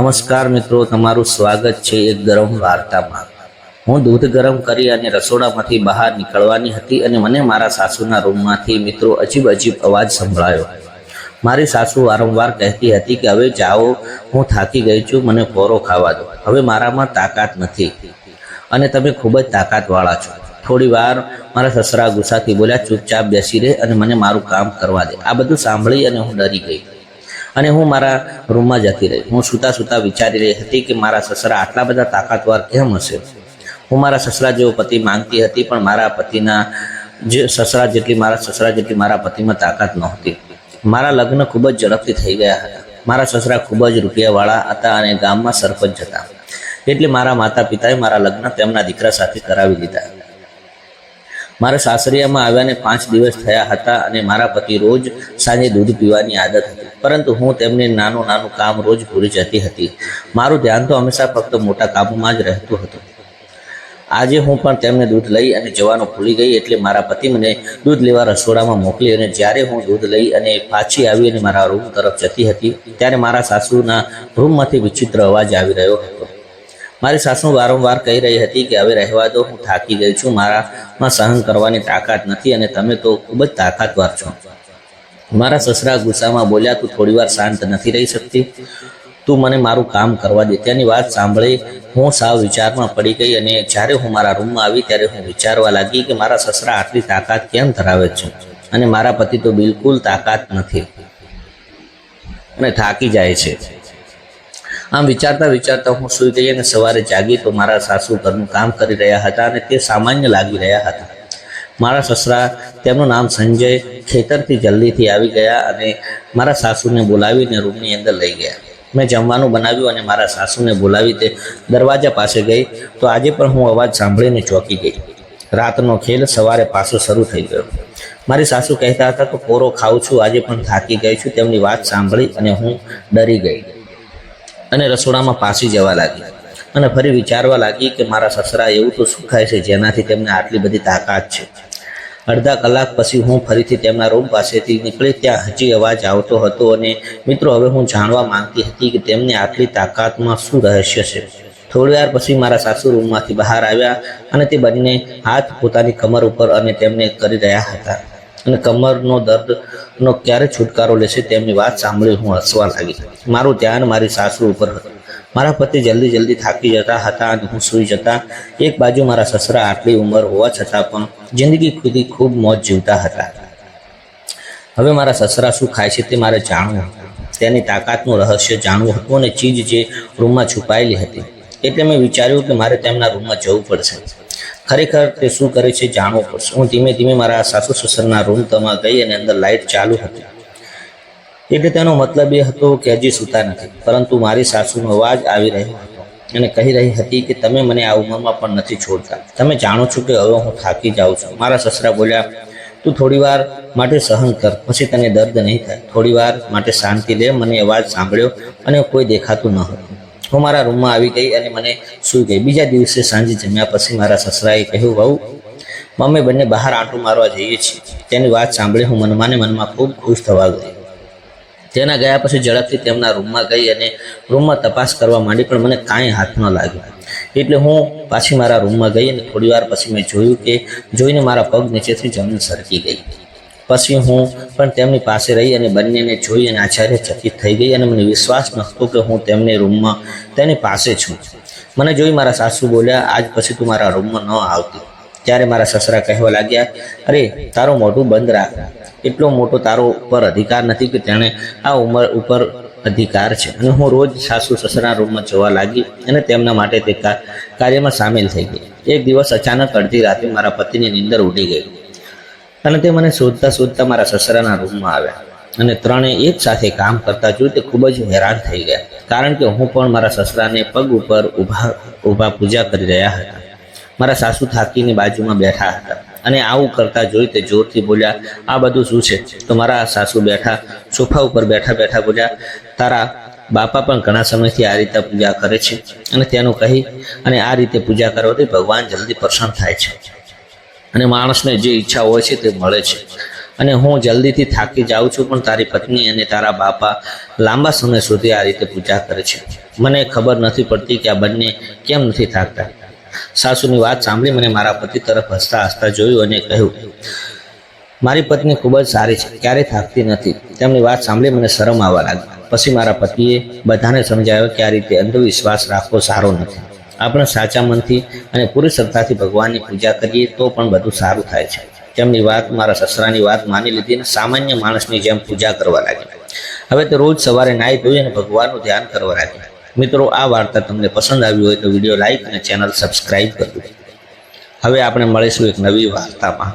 નમસ્કાર મિત્રો, તમારું સ્વાગત છે એક ગરમ વાર્તામાં. હું દૂધ ગરમ કરી અને રસોડામાંથી બહાર નીકળવાની હતી અને મને મારા સાસુના રૂમમાંથી મિત્રો અજીબ અજીબ અવાજ સંભળાયો. મારી સાસુ વારંવાર કહેતી હતી કે, હવે જાઓ, હું થાકી ગઈ છું, મને પોરો ખાવા દો. હવે મારામાં તાકાત નથી. અને તમે ખૂબ જ તાકાતવાળા છો. થોડી વાર મારા સસરા ગુસ્સાથી બોલ્યા, ચૂપચાપ બેસી રહે અને મને મારું કામ કરવા દે. આ બધું સાંભળી અને હું ડરી ગઈ. અને હું મારા રૂમમાં જતી રહી. હું સૂતા સૂતા વિચારી રહી હતી કે મારા સસરા આટલા બધા તાકાતવાર કેમ હશે? હું મારા સસરા જેવો પતિ માંગતી હતી, પણ મારા પતિના જે સસરા જેટલી મારા સસરા જેટલી મારા પતિમાં તાકાત નહોતી. મારા લગ્ન ખૂબ જ ઝડપથી થઈ ગયા હતા. મારા સસરા ખૂબ જ રૂપિયાવાળા હતા અને ગામમાં સરપંચ હતા. એટલે મારા માતા પિતાએ મારા લગ્ન તેમના દીકરા સાથે કરાવી દીધા મારા સાસરિયામાં આવ્યાને પાંચ દિવસ થયા હતા અને મારા પતિ રોજ સાંજે દૂધ પીવાની આદત હતી. પરંતુ હું તેમને નાનું નાનું કામ રોજ ભૂલી જતી હતી. મારું ધ્યાન તો હંમેશા ફક્ત મોટા કામમાં જ રહેતું હતું. આજે હું પણ તેમને દૂધ લઈ અને જવાનું ભૂલી ગઈ એટલે મારા પતિ મને દૂધ લેવા રસોડામાં મોકલી અને જ્યારે હું દૂધ લઈ અને પાછી આવી અને મારા રૂમ તરફ જતી હતી, ત્યારે મારા સાસુના રૂમમાંથી વિચિત્ર અવાજ આવી રહ્યો હતો. મારી સાસુ વારંવાર કહી રહી હતી કે, હવે રહેવા દો, હું થાકી ગઈ છું, મારામાં સહન કરવાની તાકાત નથી અને તમે તો ખૂબ જ તાકાતવાર છો. મારા સસરા ગુસ્સામાં બોલ્યા, તું થોડીવાર શાંત નથી રહી શકતી. તું મને મારું કામ કરવા દે. તેની વાત સાંભળી હું સાવ વિચારમાં પડી ગઈ અને જ્યારે હું મારા રૂમમાં આવી ત્યારે હું વિચારવા લાગી કે, મારા સસરા આટલી તાકાત કેમ ધરાવે છે? અને મારા પતિ તો બિલકુલ તાકાત નથી. અને થાકી જાય છે. આમ વિચારતા વિચારતા હું સૂઈ ગઈ અને સવારે જાગી તો મારા સાસુ ઘરનું કામ કરી રહ્યા હતા અને તે સામાન્ય લાગી રહ્યા હતા. મારા સસરા, તેમનું નામ સંજય, ખેતરથી જલ્દીથી આવી ગયા અને મારા સાસુને બોલાવીને રૂમની અંદર લઈ ગયા. મેં જમવાનું બનાવ્યું અને મારા સાસુને બોલાવી તે દરવાજા પાસે ગઈ તો આજે પણ હું અવાજ સાંભળીને ચોંકી ગઈ. રાતનો ખેલ સવારે પાછો શરૂ થઈ ગયો. મારી સાસુ કહેતા હતા કે કોરો ખાઉં છું, આજે પણ થાકી ગઈ છું. તેમની વાત સાંભળી અને હું ડરી ગઈ. અને રસોડામાં પાસી જવા લાગી. અને ફરી વિચારવા લાગી કે મારા સસરા એવું તો શું ખાય છે, જેનાથી તેમને આટલી બધી તાકાત છે. અડધા કલાક પછી હું ફરીથી તેમના રૂમ પાસેથી નીકળી, ત્યાં હજી અવાજ આવતો હતો અને, મિત્રો, હવે હું જાણવા માંગતી હતી કે તેમને આટલી તાકાતમાં શું રહસ્ય છે. થોડી વાર પછી મારા સાસુ રૂમમાંથી બહાર આવ્યા અને તે બંને હાથ પોતાની કમર ઉપર અને તેમને કરી રહ્યા હતા. અને કમરનો દર્દનો ક્યારે છુટકારો લેશે તેમની વાત સાંભળી હું હસવા લાગી. મારું ધ્યાન મારી સાસુ ઉપર હતું. મારા પતિ જલ્દી જલ્દી થાકી જતા હતા અને હું સૂઈ જતા એક બાજુ મારા સસરા આટલી ઉંમર હોવા છતાં પણ જિંદગી ખુદી ખૂબ મોજ જીવતા હતા. હવે મારા સસરા શું ખાય છે તે મારે જાણવું હતું. તેની તાકાતનું રહસ્ય જાણવું હતું અને ચીજ જે રૂમમાં છુપાયેલી હતી. એટલે મેં વિચાર્યું કે મારે તેમના રૂમમાં જવું પડશે. ખરેખર તે શું કરે છે જાણવું પડશે. હું ધીમે ધીમે મારા સાસુ સસરના રૂમ તમાં ગઈ અને અંદર લાઇટ ચાલુ હતી. એટલે તેનો મતલબ એ હતો કે હજી સૂતા નથી, પરંતુ મારી સાસુનો અવાજ આવી રહ્યો હતો અને કહી રહી હતી કે તમે મને આ ઉંમરમાં પણ નથી છોડતા. તમે જાણો છો કે હવે હું થાકી જાઉં છું. મારા સસરા બોલ્યા, તું થોડી વાર માટે સહન કર, પછી તને દર્દ નહીં થાય. થોડી વાર માટે શાંતિ લે. મને અવાજ સાંભળ્યો અને કોઈ દેખાતું ન હતું. હું મારા રૂમમાં આવી ગઈ અને મને સૂઈ ગઈ. બીજા દિવસે સાંજે જમ્યા પછી મારા સસરાએ કહ્યું, વહુ મમ્મી બંને બહાર આંટો મારવા જઈએ છીએ. તેની વાત સાંભળી હું મનમાને મનમાં ખૂબ ખુશ થવા ગઈ. તેના ગયા પછી ઝડપથી તેમના રૂમમાં ગઈ અને રૂમમાં તપાસ કરવા માંડી, પણ મને કાંઈ હાથ ન લાગ્યો. એટલે હું પાછી મારા રૂમમાં ગઈ અને થોડી વાર પછી મેં જોયું કે જોઈને મારા પગ નીચેથી જમીન સરકી ગઈ. પછી હું પણ તેમની પાસે રહી અને બંનેને જોઈ અને આશ્ચર્યચકિત થઈ ગઈ અને મને વિશ્વાસ નહોતો કે હું તેમની રૂમમાં તેની પાસે છું. મને જોઈ મારા સાસુ બોલ્યા, આજ પછી તું મારા રૂમમાં ન આવતી. ત્યારે મારા સસરા કહેવા લાગ્યા, અરે, તારું મોઢું બંધ રાખ. એટલો મોટો તારો ઉપર અધિકાર નથી કે તેણે આ ઉંમર ઉપર અધિકાર છે. અને હું રોજ સાસુ સસરા રૂમમાં જવા લાગી અને તેમના માટે તે કાર્યમાં સામેલ થઈ ગઈ. એક દિવસ અચાનક અડધી રાતે મારા પતિની નીંદર ઉડી ગઈ. અને તે મને શોધતા શોધતા મારા સસરાના રૂમમાં આવ્યા. અને ત્રણેય એક સાથે કામ કરતા જોઈ તે ખૂબ જ હેરાન થઈ ગયા. કારણ કે હું પણ મારા સસરાને પગ ઉપર ઊભા ઊભા પૂજા કરી રહ્યા હતા. મારા સાસુ થાકીની બાજુમાં બેઠા હતા. અને આવું કરતા જોઈ તે જોરથી બોલ્યા, આ બધું શું છે? તો મારા સાસુ બેઠા, સોફા ઉપર બેઠા બેઠા બોલ્યા, તારા બાપા પણ ઘણા સમયથી આ રીતે પૂજા કરે છે. અને તેનું કહી, અને આ રીતે પૂજા કરવાથી ભગવાન જલ્દી પ્રસન્ન થાય છે. અને માણસને જે ઈચ્છા હોય છે તે મળે છે. અને હું જલ્દીથી થાકી જાઉં છું, પણ તારી પત્ની અને તારા બાપા લાંબા સમય સુધી આ રીતે પૂજા કરે છે. મને ખબર નથી પડતી કે આ બંને કેમ નથી થાકતા. સાસુની વાત સાંભળી મને મારા પતિ તરફ હસતા હસતા જોયું અને કહ્યું, મારી પત્ની ખૂબ જ સારી છે, ક્યારેય થાકતી નથી. તેમની વાત સાંભળી મને શરમ આવવા લાગી. પછી મારા પતિએ બધાને સમજાવ્યો કે આ રીતે અંધવિશ્વાસ રાખવો સારો નથી. આપણે સાચા મનથી અને પૂરી શ્રદ્ધાથી ભગવાનની પૂજા કરીએ તો પણ બધું સારું થાય છે. તેમની વાત મારા સસરાની વાત માની લીધી અને સામાન્ય માણસની જેમ પૂજા કરવા લાગી હવે તે રોજ સવારે નાહી ધોઈ અને ભગવાનનું ધ્યાન કરવા લાગી મિત્રો, આ વાર્તા તમને પસંદ આવી હોય તો વીડિયો લાઈક અને ચેનલ સબસ્ક્રાઈબ કરવી હવે આપણે મળીશું એક નવી વાર્તામાં.